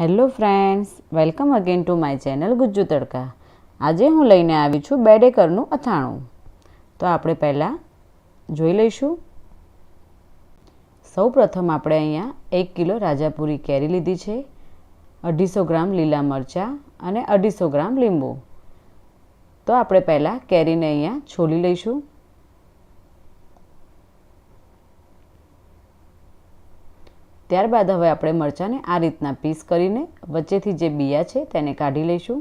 Hello friends, welcome again to my channel Gujju Tadka. આજે હું લઈને આવી છું બેડેકરનું અથાણું. તો આપણે પહેલાં જોઈ લઈશું. સૌ પ્રથમ આપણે અહીંયા એક કિલો રાજાપુરી કેરી લીધી છે, અઢીસો ગ્રામ લીલા મરચાં અને અઢીસો ગ્રામ લીંબુ. તો આપણે પહેલાં કેરીને અહીંયા છોલી લઈશું. ત્યારબાદ હવે આપણે મરચાંને આ રીતના પીસ કરીને વચ્ચેથી જે બિયા છે તેને કાઢી લઈશું.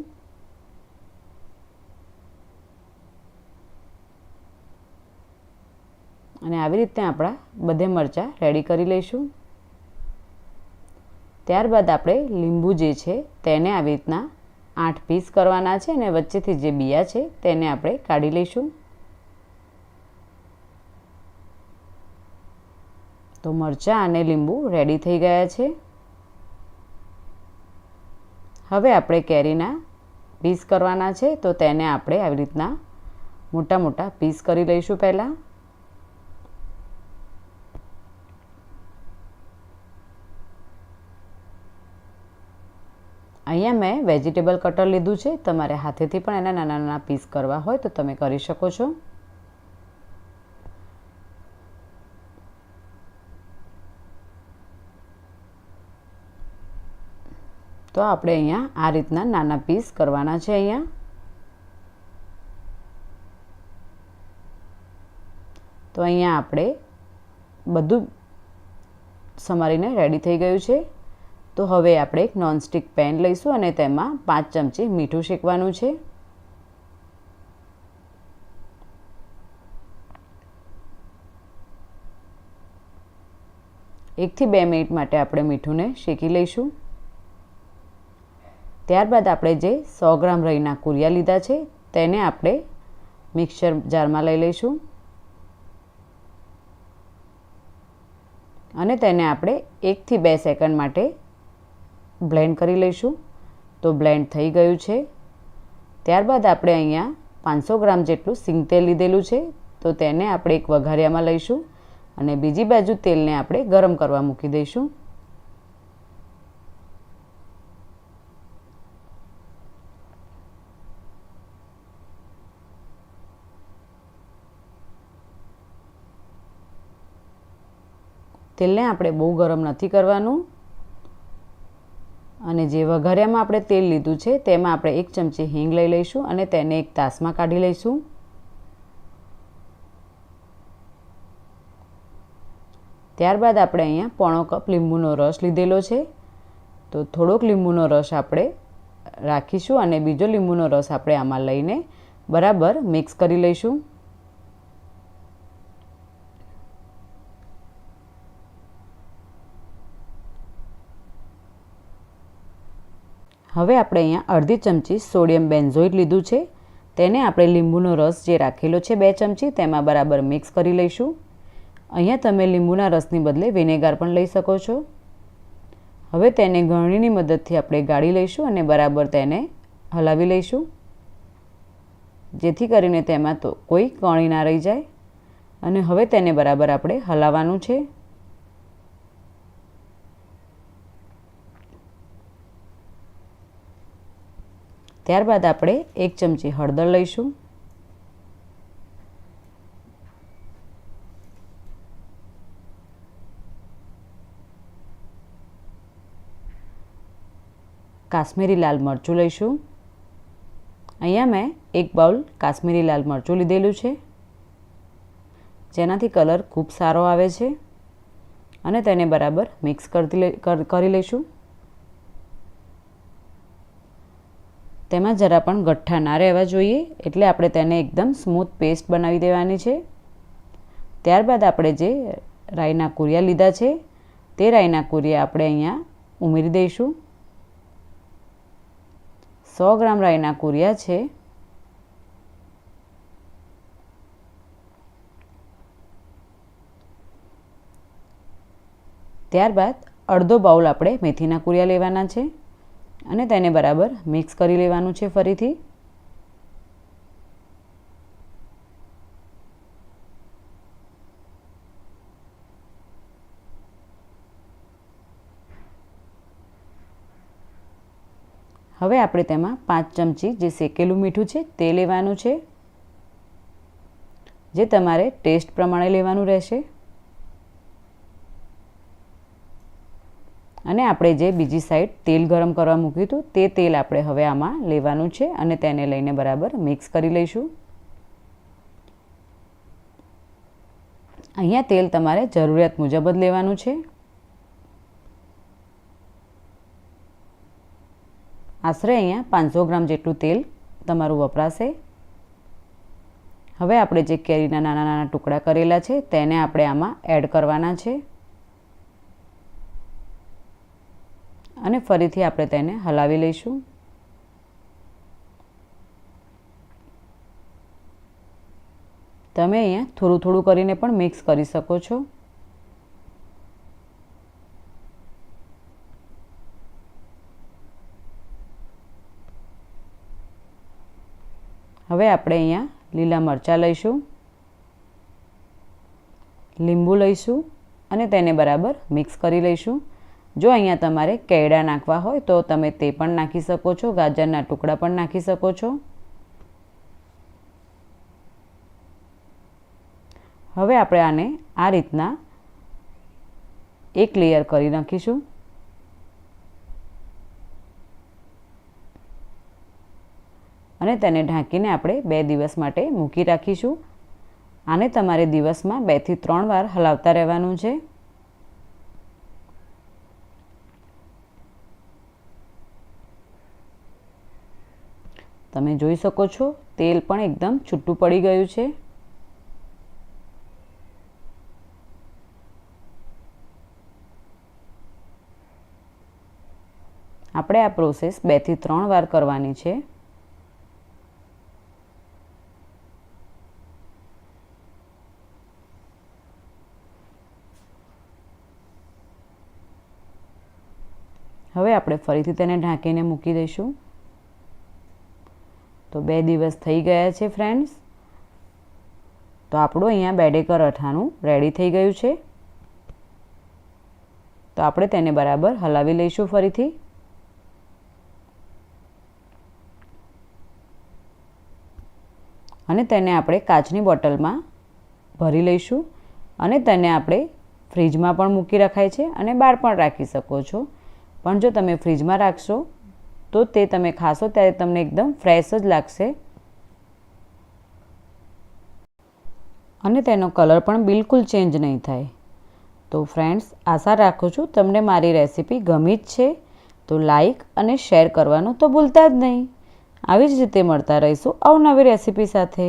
અને આવી રીતે આપણા બધે મરચાં રેડી કરી લઈશું. ત્યારબાદ આપણે લીંબુ જે છે તેને આવી રીતના આઠ પીસ કરવાના છે અને વચ્ચેથી જે બિયા છે તેને આપણે કાઢી લઈશું. તો મરચાં અને લીંબુ રેડી થઈ ગયા છે. હવે આપણે કેરીના પીસ કરવાના છે, તો તેને આપણે આવી રીતના મોટા મોટા પીસ કરી લઈશું પહેલાં. અહીંયા મેં વેજીટેબલ કટર લીધું છે, તમારે હાથેથી પણ એના નાના નાના પીસ કરવા હોય તો તમે કરી શકો છો. તો આપણે અહીંયા આ રીતના નાના પીસ કરવાના છે અહીંયા. તો અહીંયા આપણે બધું સમારીને રેડી થઈ ગયું છે. તો હવે આપણે એક નોનસ્ટિક પેન લઈશું અને તેમાં પાંચ ચમચી મીઠું શેકવાનું છે. એકથી બે મિનિટ માટે આપણે મીઠુંને શેકી લઈશું. ત્યારબાદ આપણે જે સો ગ્રામ રહીના કુરિયા લીધા છે, તેને આપણે મિક્સર જારમાં લઈ લઈશું. અને તેને આપણે એકથી બે સેકન્ડ માટે બ્લેન્ડ કરી લઈશું. તો બ્લેન્ડ થઈ ગયું છે. ત્યારબાદ આપણે અહીંયા પાંચસો ગ્રામ જેટલું સિંગ તેલ લીધેલું છે, તો તેને આપણે એક વઘારિયામાં લઈશું. અને બીજી બાજુ તેલને આપણે ગરમ કરવા મૂકી દઈશું. તેલને આપણે બહુ ગરમ નથી કરવાનું. અને જે વઘાર્યામાં આપણે તેલ લીધું છે, તેમાં આપણે એક ચમચી હિંગ લઈ લઈશું અને તેને એક તાસમાં કાઢી લઈશું. ત્યારબાદ આપણે અહીંયા પોણો કપ લીંબુનો રસ લીધેલો છે. તો થોડોક લીંબુનો રસ આપણે રાખીશું અને બીજો લીંબુનો રસ આપણે આમાં લઈને બરાબર મિક્સ કરી લઈશું. હવે આપણે અહીંયા અડધી ચમચી સોડિયમ બેન્ઝોઇડ લીધું છે. તેને આપણે લીંબુનો રસ જે રાખેલો છે બે ચમચી, તેમાં બરાબર મિક્સ કરી લઈશું. અહીંયા તમે લીંબુના રસની બદલે વિનેગાર પણ લઈ શકો છો. હવે તેને ગળણીની મદદથી આપણે ગાળી લઈશું અને બરાબર તેને હલાવી લઈશું. જેથી કરીને તેમાં તો કોઈ કણી ના રહી જાય. અને હવે તેને બરાબર આપણે હલાવવાનું છે. ત્યારબાદ આપણે એક ચમચી હળદર લઈશું. કાશ્મીરી લાલ મરચું લઈશું. અહીંયા મેં એક બાઉલ કાશ્મીરી લાલ મરચું લીધેલું છે. જેનાથી કલર ખૂબ સારો આવે છે. અને તેને બરાબર મિક્સ કરતી કરી લઈશું. તેમાં જરા પણ ગઠ્ઠા ના રહેવા જોઈએ, એટલે આપણે તેને એકદમ સ્મૂથ પેસ્ટ બનાવી દેવાની છે. ત્યારબાદ આપણે જે રાઈના કુરિયા લીધા છે, તે રાઈના કુરિયા આપણે અહીંયા ઉમેરી દઈશું. સો ગ્રામ રાઈના કુરિયા છે. ત્યારબાદ અડધો બાઉલ આપણે મેથીના કુરિયા લેવાના છે. અને તેને બરાબર મિક્સ કરી લેવાનું છે ફરીથી. હવે આપણે તેમાં પાંચ ચમચી જે શેકેલું મીઠું છે તે લેવાનું છે, જે તમારે ટેસ્ટ પ્રમાણે લેવાનું રહેશે. અને આપણે જે બીજી સાઈડ તેલ ગરમ કરવા મૂક્યું હતું, તે તેલ આપણે હવે આમાં લેવાનું છે અને તેને લઈને બરાબર મિક્સ કરી લઈશું. અહીંયા તેલ તમારે જરૂરિયાત મુજબ જ લેવાનું છે. આશરે અહીંયા પાંચસો ગ્રામ જેટલું તેલ તમારું વપરાશે. હવે આપણે જે કેરીના નાના નાના ટુકડા કરેલા છે, તેને આપણે આમાં એડ કરવાના છે. અને ફરીથી આપણે તેને હલાવી લઈશું. તમે અહીંયા થોડું થોડું કરીને પણ મિક્સ કરી શકો છો. હવે આપણે અહીંયા લીલા મરચાં લઈશું. લીંબુ લઈશું અને તેને બરાબર મિક્સ કરી લઈશું. જો અહીંયા તમારે કેળા નાખવા હોય તો તમે તે પણ નાખી શકો છો, ગાજરના ટુકડા પણ નાખી શકો છો. હવે આપણે આને આ રીતના એક લેયર કરી નાખીશું. અને તેને ઢાંકીને આપણે બે દિવસ માટે મૂકી રાખીશું. આને તમારે દિવસમાં બેથી ત્રણ વાર હલાવતા રહેવાનું છે. તમે જોઈ શકો છો, તેલ પણ એકદમ છૂટું પડી ગયું છે. આપણે આ પ્રોસેસ બેથી ત્રણ વાર કરવાની છે. હવે આપણે ફરીથી તેને ઢાંકીને મૂકી દઈશું. તો બે દિવસ થઈ ગયા છે ફ્રેન્ડ્સ તો આપણું અહીંયા બેડેકર અઠાણું રેડી થઈ ગયું છે. તો આપણે તેને બરાબર હલાવી લઈશું ફરીથી. અને તેને આપણે કાચની બોટલમાં ભરી લઈશું. અને તેને આપણે ફ્રીજમાં પણ મૂકી રખાય છે અને બહાર પણ રાખી શકો છો. પણ જો તમે ફ્રીજમાં રાખશો તો તે તમે ખાશો ત્યારે તમને એકદમ ફ્રેશ જ લાગશે. અને તેનો કલર પણ બિલકુલ ચેન્જ નહીં થાય. તો ફ્રેન્ડ્સ આશા રાખું છું તમને મારી રેસીપી ગમી જ છે. તો લાઈક અને શેર કરવાનું તો ભૂલતા જ નહીં. આવી જ રીતે મળતા રહીશું અવનવી રેસીપી સાથે.